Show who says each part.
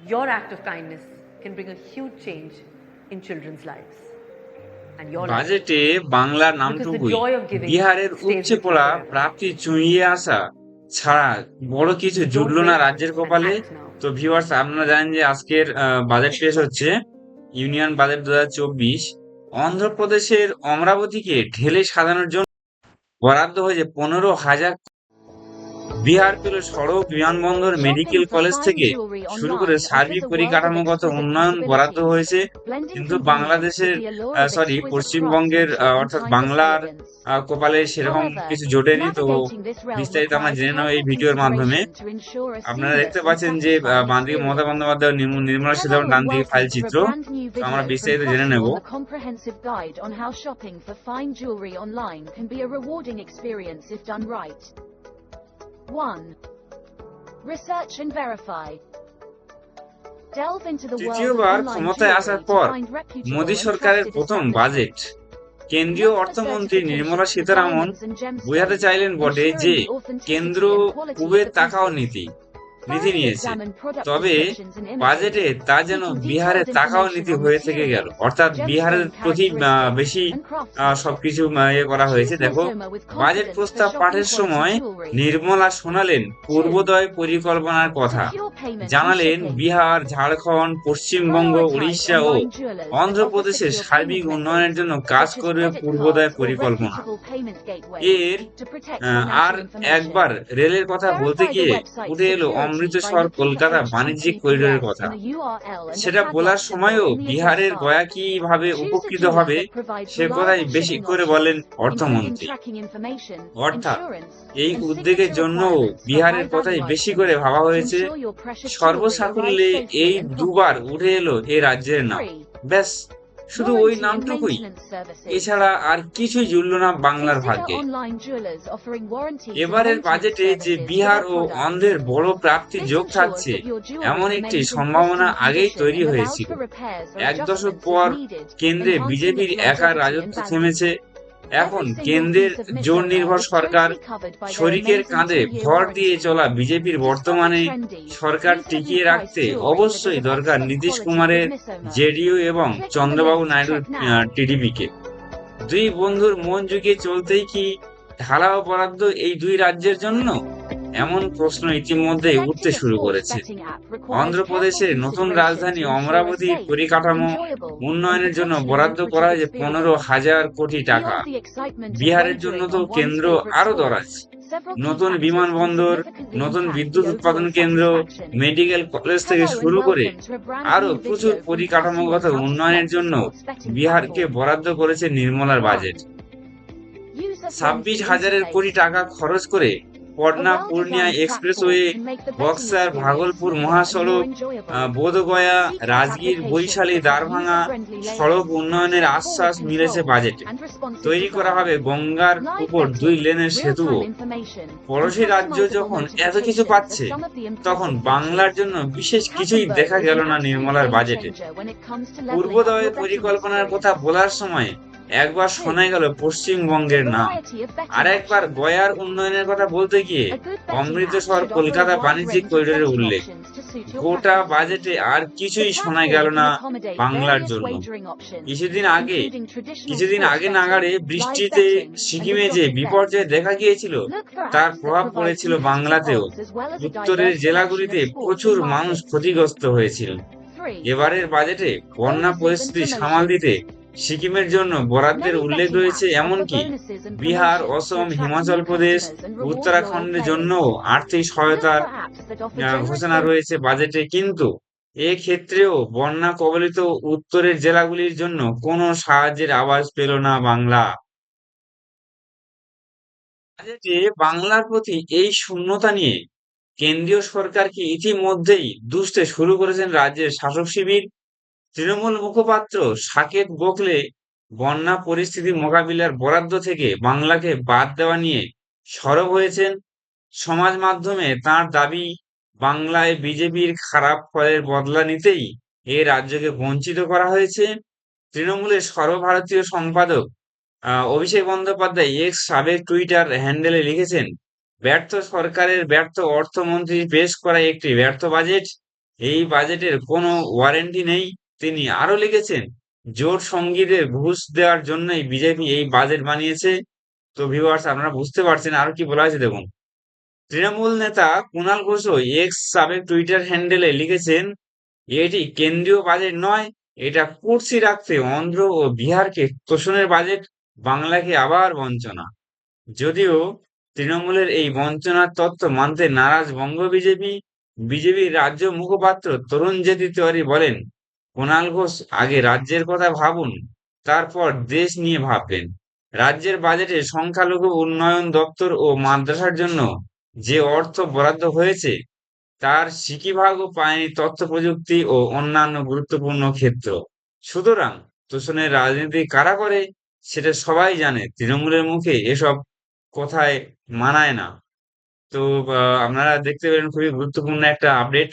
Speaker 1: Your act of kindness can bring a huge change in children's lives.
Speaker 2: বাজেটে বাংলার নামটুকুই বিহারের
Speaker 1: you
Speaker 2: পড়া প্রাপ্তি চুঁইয়ে আসা ছাড়া বড় কিছু জুটলো না রাজ্যের কপালে। তো ভিউয়ার্স আপনারা জানেন যে আজকের বাজেট পেশ হচ্ছে। ইউনিয়ন বাজেট দু হাজার চব্বিশ। অন্ধ্রপ্রদেশের অমরাবতীকে ঢেলে সাজানোর জন্য বরাদ্দ হয়েছে পনেরো হাজার বিহার পেল সড়ক বিমানবন্দর মেডিকেল কলেজ থেকে শুরু করে সার্বিক পরিকাঠামোগত উন্নয়ন বরাদ্দ হয়েছে। কিন্তু বাংলাদেশের সরি পশ্চিমবঙ্গের অর্থাৎ বাংলার কপালে সেরকম কিছু জোটেনি তো বিস্তারিত আমরা জেনে নেব এই ভিডিওর মাধ্যমে। আপনারা দেখতে পাচ্ছেন যে আহ, বাঁ দিকে মমতা বন্দ্যোপাধ্যায় নির্মলা সীতারামন ডান দিকে ফাইল চিত্র আমরা বিস্তারিত জেনে নেব।
Speaker 3: comprehensive guide on how shopping for fine jewelry online can be a rewarding experience if done right. 1. Research and verify. Delve into the world of
Speaker 2: তৃতীয়বার ক্ষমতায় আসার পর মোদী সরকারের প্রথম. বাজেট কেন্দ্রীয় অর্থমন্ত্রী নির্মলা সীতারামন বোঝাতে চাইলেন বটে যে কেন্দ্র
Speaker 3: the
Speaker 2: তাকাও নীতি নীতি নিয়েছে। তবে বাজেটে তা যেন বিহারের
Speaker 3: টাকাও
Speaker 2: নীতি হয়ে থেকে গেল। অর্থাৎ বিহারের প্রতি বেশি সবকিছু ইয়ে করা হয়েছে। দেখো বাজেট প্রস্তাব পাঠের সময় নির্মলা শোনালেন পূর্বোদয় পরিকল্পনার কথা। জানালেন বিহার ঝাড়খণ্ড পশ্চিমবঙ্গ উড়িষ্যা ও অন্ধ্রপ্রদেশের সার্বিক উন্নয়নের জন্য কাজ করবে পূর্বদয় পরিকল্পনা। এর আর একবার রেলের কথা বলতে গিয়ে উঠে এলো
Speaker 3: অন্ধ্র সমৃদ্ধ
Speaker 2: কলকাতা বাণিজ্যিক করিডোরের কথা। সেটা বলার সময়ও বিহারের গয়া
Speaker 3: কি ভাবে
Speaker 2: উপকৃত হবে, সে কথাই বেশি করে বলেন অর্থমন্ত্রী। অর্থাৎ, এই
Speaker 3: উদ্বেগের
Speaker 2: জন্য বিহারের কথাই বেশি করে ভাবা হয়েছে, সর্বসাকুল্যে এই দুবার উঠে এলো এ রাজ্যের নাম। ব্যাস শুধু ওই নামটুকুই। এছাড়া আর কিছুই জুড়লো না বাংলার ভাগ্যে। এবারের বাজেটে যে বিহার ও অন্ধের বড় প্রাপ্তি যোগ থাকছে এমন একটি সম্ভাবনা আগেই তৈরি হয়েছিল। এক দশক পর কেন্দ্রে বিজেপির একার রাজত্ব থেমেছে এখন কেন্দ্রের জোর নির্ভর সরকার শরিকের কাঁধে ভর দিয়ে চলা বিজেপির বর্তমানে সরকার টিকিয়ে রাখতে অবশ্যই দরকার নীতিশ কুমারের জেডিইউ এবং চন্দ্রবাবু নাইডুর টিডিপিকে। দুই বন্ধুর মন চলতেই কি ঢালাও বরাদ্দ এই দুই রাজ্যের জন্য? এমন প্রশ্ন ইতিমধ্যে উঠতে শুরু করেছে। অন্ধ্রপ্রদেশের নতুন রাজধানী অমরাবতীর পরিকাঠামো উন্নয়নের জন্য বরাদ্দ করা হয়েছে পনেরো হাজার কোটি টাকা বিহারের জন্য তো কেন্দ্র আরও দরাজ। নতুন বিমানবন্দর নতুন বিদ্যুৎ উৎপাদন কেন্দ্র মেডিকেল কলেজ থেকে শুরু করে আরও প্রচুর পরিকাঠামোগত উন্নয়নের জন্য বিহারকে বরাদ্দ করেছে নির্মলার বাজেট। ছাব্বিশ হাজারের কোটি টাকা খরচ করে পটনা পূর্ণিয়া এক্সপ্রেসওয়ে বক্সার ভাগলপুর মহাসড়ক বোধগয়া রাজগীর বৈশালী দ্বারভাঙা সড়ক উন্নয়নের আশ্বাস মিলেছে বাজেটে। তৈরি করা হবে গঙ্গার উপর দুই লেনের সেতুও পড়োশী রাজ্য যখন এত কিছু পাচ্ছে তখন বাংলার জন্য বিশেষ কিছুই দেখা গেল না নির্মলার বাজেটে। পূর্বোদয় পরিকল্পনার কথা বলার সময় একবার শোনা গেল পশ্চিমবঙ্গের নাম। আর একবার গয়ার উন্নয়নের কথা বলতে গিয়ে অমৃতসর কলকাতা বাণিজ্যিক করিডোরের উল্লেখ। গোটা বাজেটে আর কিছুই শোনা গেল না বাংলার জন্য। কিছুদিন আগে কিছুদিন আগে নাগাড়ে বৃষ্টিতে সিকিমে যে বিপর্যয় দেখা গিয়েছিল, তার প্রভাব পড়েছিল বাংলাতেও। উত্তরের জেলাগুলিতে প্রচুর মানুষ ক্ষতিগ্রস্ত হয়েছিল। এবারের বাজেটে বন্যা পরিস্থিতি সামাল দিতে সিকিমের জন্য বরাদ্দের উল্লেখ রয়েছে এমনকি বিহার অসম হিমাচল প্রদেশ উত্তরাখণ্ডের জন্য আর্থিক সহায়তার ঘোষণা রয়েছে বাজেটে কিন্তু এক্ষেত্রেও বন্যা কবলিত উত্তরের জেলাগুলির জন্য কোনো সাহায্যের আওয়াজ পেল না বাংলা। বাজেটে বাংলার প্রতি এই শূন্যতা নিয়ে কেন্দ্রীয় সরকারকে ইতিমধ্যেই দুষতে শুরু করেছেন রাজ্যের শাসক শিবির তৃণমূল মুখপাত্র সাকেত গোখলে বন্যা পরিস্থিতি মোকাবিলার বরাদ্দ থেকে বাংলাকে বাদ দেওয়া নিয়ে সরব হয়েছেন। সমাজ মাধ্যমে তার দাবি, বাংলায় বিজেপির খারাপ ফলের বদলা নিতেই এ রাজ্যকে বঞ্চিত করা হয়েছে। তৃণমূলের সর্বভারতীয় সম্পাদক অভিষেক বন্দ্যোপাধ্যায় এক্স সাবেক টুইটার হ্যান্ডেলে লিখেছেন, ব্যর্থ সরকারের ব্যর্থ অর্থমন্ত্রী পেশ করা একটি ব্যর্থ বাজেট। এই বাজেটের কোনো ওয়ারেন্টি নেই। তিনি আরও লিখেছেন, জোট সঙ্গীদের ঘুষ দেওয়ার জন্যই বিজেপি এই বাজেট বানিয়েছে। তো ভিউয়ার্স আপনারা বুঝতে পারছেন আর কি বলা হয়েছে, দেখুন। তৃণমূল নেতা কুণাল ঘোষও এক্স সাবেক টুইটার হ্যান্ডেলে লিখেছেন, এটি কেন্দ্রীয় বাজেট নয়, এটা কুর্সি রাখতে অন্ধ্র ও বিহারকে তোষণের বাজেট, বাংলাকে আবার বঞ্চনা। যদিও তৃণমূলের এই বঞ্চনার তত্ত্ব মানতে নারাজ বঙ্গ বিজেপি, বিজেপির রাজ্য মুখপাত্র তরুণ জেঠি তিওয়ারি বলেন কুণাল ঘোষ আগে রাজ্যের কথা ভাবুন, তারপর দেশ নিয়ে ভাববেন। রাজ্যের বাজেটে সংখ্যালঘু উন্নয়ন দপ্তর ও মাদ্রাসার জন্য যে অর্থ বরাদ্দ হয়েছে, তার সিকিভাগও পায়নি তথ্য প্রযুক্তি ও অন্যান্য গুরুত্বপূর্ণ ক্ষেত্র। সুতরাং তোষণের রাজনীতি কারা করে, সেটা সবাই জানে, তৃণমূলের মুখে এসব কথায় মানায় না। তো আপনারা দেখতে পেলেন খুবই গুরুত্বপূর্ণ একটা আপডেট